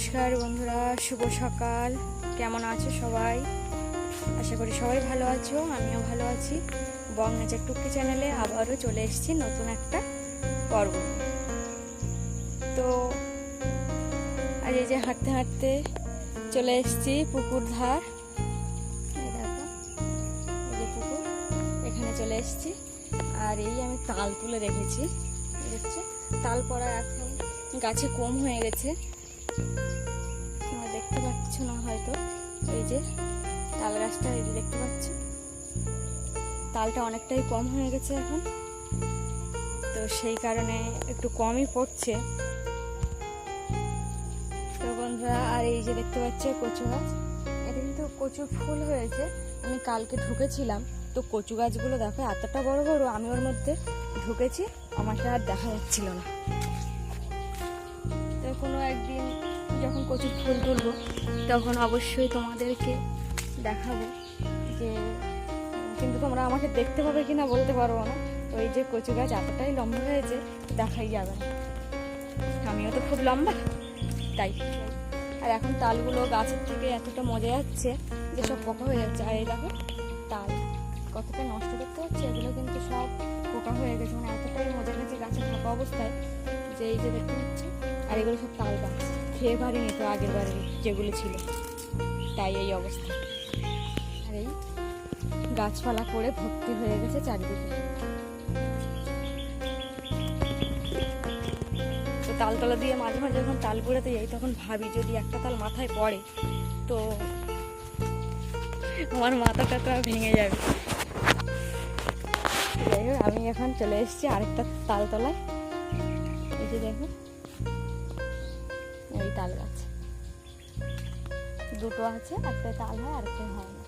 নমস্কার বন্ধুরা, শুভ সকাল। কেমন আছো সবাই? আশা করি সবাই ভালো আছো, আমিও ভালো আছি। বং নেচার টুকি চ্যানেলে আবারও চলে এসেছি নতুন একটা পর্ব তো আজ এই যে হাঁটতে হাঁটতে চলে এসেছি পুকুর ধার। পুকুর, এখানে চলে এসেছি। আর এই আমি তাল তুলে রেখেছি তাল পড়া এখন গাছে কম হয়ে গেছে। তোমরা দেখতে পাচ্ছ না হয়তো, এই যে তাল গাছটা এই যে দেখতে পাচ্ছ। তালটা অনেকটাই কম হয়ে গেছে এখন। তো সেই কারণে একটু কমই পড়ছে। তো বন্ধুরা, আর এই যে দেখতে পাচ্ছ কচু গাছ। এটা কিন্তু কচু ফুল হয়েছে। আমি কালকে ঢুকেছিলাম। তো কচু গাছগুলো দেখো, এতটা বড় বড়, আমি ওর মধ্যে ঢুকেছি। আমাকে আর দেখা যাচ্ছিল না। তো কোনো একদিন যখন কচুর ফুল তুলবো, তখন অবশ্যই তোমাদেরকে দেখাবো যে, কিন্তু তোমরা আমাকে দেখতে পাবে কিনা বলতে পারব না। ওই যে কচু গাছ এতটাই লম্বা হয়েছে, দেখাই যাবে না। আমিও তো খুব লম্বা, তাই। আর এখন তালগুলো গাছের থেকে এতটা মজা যাচ্ছে যে সব পোকা হয়ে যাচ্ছে। আর এই দেখো, তাল কতটা নষ্ট করতে হচ্ছে, এগুলো কিন্তু সব পোকা হয়ে গেছে। মানে এতটাই মজা গেছে গাছে থাকা অবস্থায় যে এই যে দেখতে পাচ্ছি আর এগুলো সব তাল খেয়ে পারিনি তো আগের বারে যেগুলো ছিল। তাই এই অবস্থা। আর এই গাছপালা করে ভর্তি হয়ে গেছে চারিদিকে। তো তালতলা দিয়ে মাঝে মাঝে যখন তাল কুড়াতে যাই তখন ভাবি যদি একটা তাল মাথায় পড়ে, তো আমার মাথাটা তো ভেঙে যাবে। যাই আমি এখন চলে এসেছি আরেকটা তালতলায়। এই যে দেখো। এই তাল গাছ। দুটো আছে একটা তাল হয় আর একটা হয় না।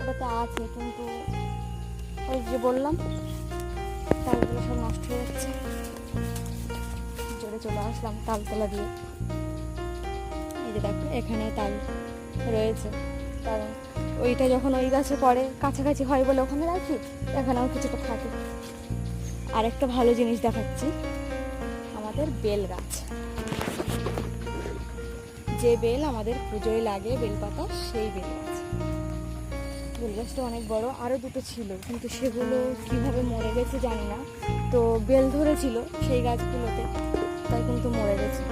ওটাতে আছে, কিন্তু ওই যে বললাম, তালগুলো সব নষ্ট হয়ে যাচ্ছে। জোরে চলে আসলাম তালতলা দিয়ে। এই যে দেখো এখানে তাল রয়েছে। কারণ ওইটা যখন ওই গাছে পড়ে, কাছাকাছি হয় বলে ওখানে রাখি, এখানেও কিছুটা থাকে। আর একটা ভালো জিনিস দেখাচ্ছি, আমাদের বেল গাছ। যে বেল আমাদের পুজোয় লাগে, বেলপাতা, সেই বেল গাছ বেল গাছটা অনেক বড় আরও দুটো ছিল, কিন্তু সেগুলো কীভাবে মরে গেছে জানি না। তো বেল ধরেছিল সেই গাছগুলোতে, তাই কিন্তু মরে গেছে।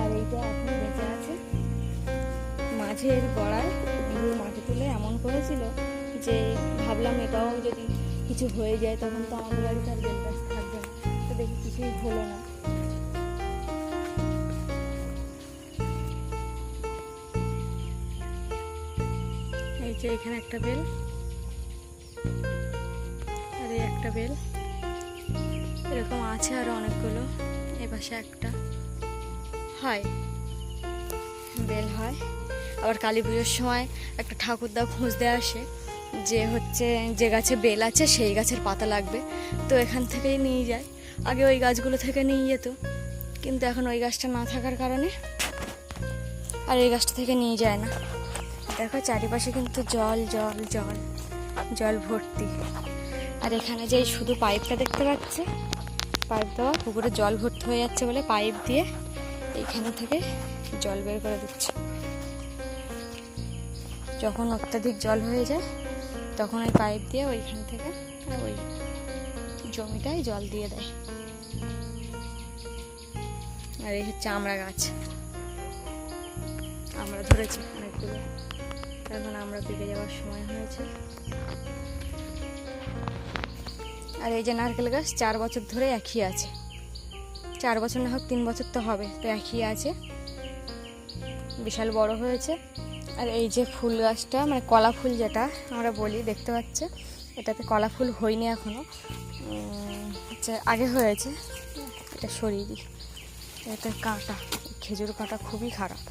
আর এইটা এখন বেঁচে আছে। মাঝের গড়ায় মাটি তুলে এমন করেছিল যে ভাবলাম এটাও যদি কিছু হয়ে যায়, তখন তো আমাদের বাড়িতে আর বেল গাছ থাকবে না। তো দেখি কিছুই হলো না। এই যে এখানে একটা বেল। আর এই একটা বেল। এরকম আছে আরও অনেকগুলো। এ পাশে একটা। হয়। বেল হয়। আবার কালী পুজোর সময় একটা ঠাকুরদা খুঁজতে আসে যে হচ্ছে যে গাছে বেল আছে সেই গাছের পাতা লাগবে। তো এখান থেকেই নিয়ে যায়। আগে ওই গাছগুলো থেকে নিয়ে যেত। কিন্তু এখন ওই গাছটা না থাকার কারণে আর এই গাছটা থেকে নিয়ে যায় না। দেখো চারিপাশে কিন্তু জল জল জল জল ভর্তি। আর এখানে যে শুধু পাইপটা দেখতে পাচ্ছে, পাইপ দেওয়া, পুকুরে জল ভর্তি হয়ে যাচ্ছে বলে পাইপ দিয়ে এইখানে থেকে জল বের করে দিচ্ছে। যখন অত্যাধিক জল হয়ে যায়, তখন ওই পাইপ দিয়ে ওইখান থেকে ওই জমিটায় জল দিয়ে দেয়। আর এই হচ্ছে আমরা গাছ। আমরা ধরেছি অনেকগুলো। এখন আমরা পেকে যাওয়ার সময় হয়েছে। আর এই যে নারকেল গাছ, চার বছর ধরে একই আছে। চার বছর না হোক, তিন বছর তো হবে, তো একই আছে। বিশাল বড় হয়েছে। আর এই যে ফুল গাছটা মানে কলা ফুল যেটা আমরা বলি, দেখতে পাচ্ছে? এটাতে কলা ফুল হয়নি এখনও হচ্ছে আগে হয়েছে। এটা সরিয়ে দিই। এটা কাঁটা, খেজুর কাঁটা খুবই খারাপ।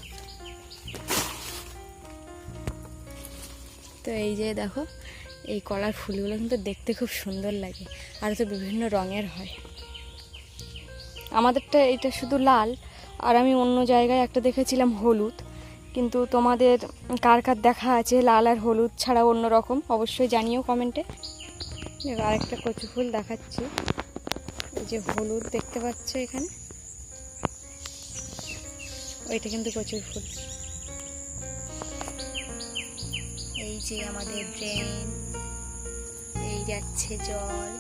তো এই যে দেখো, এই কলার ফুলগুলো কিন্তু দেখতে খুব সুন্দর লাগে। আর তো বিভিন্ন রঙের হয়। আমাদেরটা এটা শুধু লাল, আর আমি অন্য জায়গায় একটা দেখেছিলাম হলুদ। কিন্তু তোমাদের কার কার দেখা আছে লাল আর হলুদ ছাড়া অন্য রকম, অবশ্যই জানিও কমেন্টে। এবার আরেকটা কচু ফুল দেখাচ্ছি। এই যে হলুদ দেখতে পাচ্ছ এখানে? ওইটা কিন্তু প্রচুর ফুল। এই যে আমাদের ড্রেন এই যাচ্ছে জল।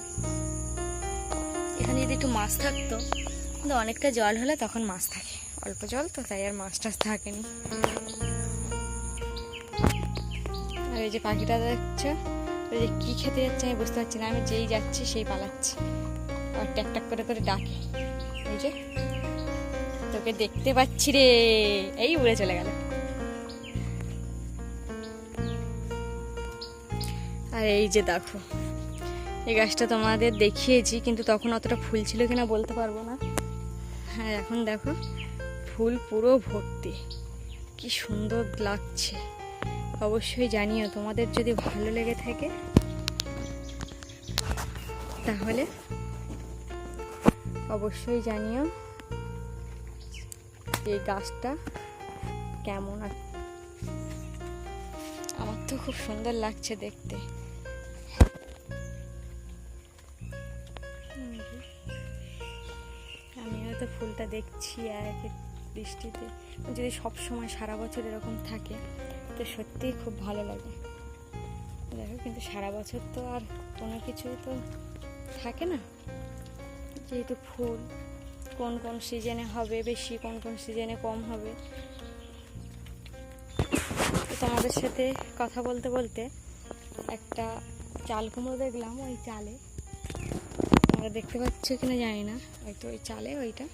এখানে যদি একটু মাছ থাকতো, কিন্তু অনেকটা জল হলে তখন মাছ থাকে। অল্প জল তো, তাই আর মাছ টাছ থাকেনি। আর এই যে পাখিটা দেখছ ওই যে কী খেতে যাচ্ছে আমি বুঝতে পারছি না, আমি যেই যাচ্ছি সেই পালাচ্ছি। আর ট্যাক ট্যাক করে করে ডাকে। এই যে, তোকে দেখতে পাচ্ছি রে, এই উড়ে চলে গেল। আর এই যে দেখো, এই গাছটা তোমাদের দেখিয়েছি, কিন্তু তখন অতটা ফুল ছিল কিনা বলতে পারব না। হ্যাঁ এখন দেখো, ফুল পুরো ভর্তি। কি সুন্দর লাগছে। অবশ্যই জানিও, তোমাদের যদি ভালো লেগে থাকে, তাহলে অবশ্যই জানিও এই গাছটা কেমন আমার তো খুব সুন্দর লাগছে দেখতে। তো ফুলটা দেখছি এক দৃষ্টিতে যদি সব সময় সারা বছর এরকম থাকে, তো সত্যিই খুব ভালো লাগে। দেখো কিন্তু সারা বছর তো আর কোনো কিছুই তো থাকে না। যেহেতু ফুল, কোন কোন সিজনে হবে বেশি, কোন কোন সিজনে কম হবে। তোমাদের সাথে কথা বলতে বলতে একটা চাল কুমড়ো দেখলাম ওই চালে। তোমরা দেখতে পাচ্ছ কিনা জানি না। হয়তো ওই চালে ওইটা।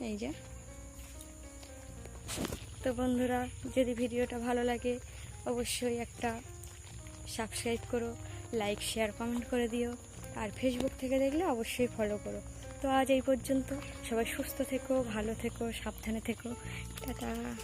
এই যে। তো বন্ধুরা, যদি ভিডিওটা ভালো লাগে, অবশ্যই একটা সাবস্ক্রাইব করো লাইক শেয়ার কমেন্ট করে দিও। আর ফেসবুক থেকে দেখলে অবশ্যই ফলো করো। তো আজ এই পর্যন্ত। সবাই সুস্থ থেকো, ভালো থেকো, সাবধানে থেকো। টাটা।